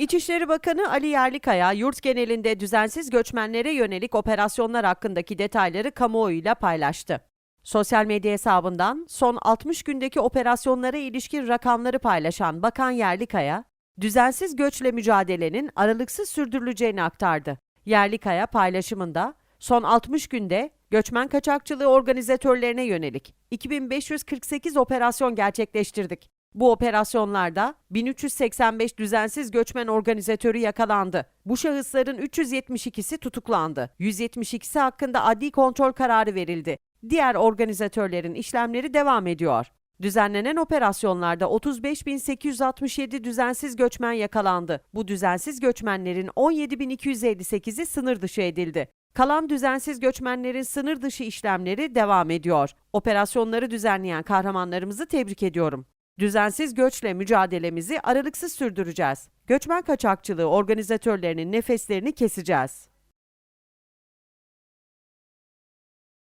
İçişleri Bakanı Ali Yerlikaya, yurt genelinde düzensiz göçmenlere yönelik operasyonlar hakkındaki detayları kamuoyuyla paylaştı. Sosyal medya hesabından son 60 gündeki operasyonlara ilişkin rakamları paylaşan Bakan Yerlikaya, düzensiz göçle mücadelenin aralıksız sürdürüleceğini aktardı. Yerlikaya paylaşımında, son 60 günde göçmen kaçakçılığı organizatörlerine yönelik 2548 operasyon gerçekleştirdik. Bu operasyonlarda 1385 düzensiz göçmen organizatörü yakalandı. Bu şahısların 372'si tutuklandı. 172'si hakkında adli kontrol kararı verildi. Diğer organizatörlerin işlemleri devam ediyor. Düzenlenen operasyonlarda 35.867 düzensiz göçmen yakalandı. Bu düzensiz göçmenlerin 17.258'i sınır dışı edildi. Kalan düzensiz göçmenlerin sınır dışı işlemleri devam ediyor. Operasyonları düzenleyen kahramanlarımızı tebrik ediyorum. Düzensiz göçle mücadelemizi aralıksız sürdüreceğiz. Göçmen kaçakçılığı organizatörlerinin nefeslerini keseceğiz.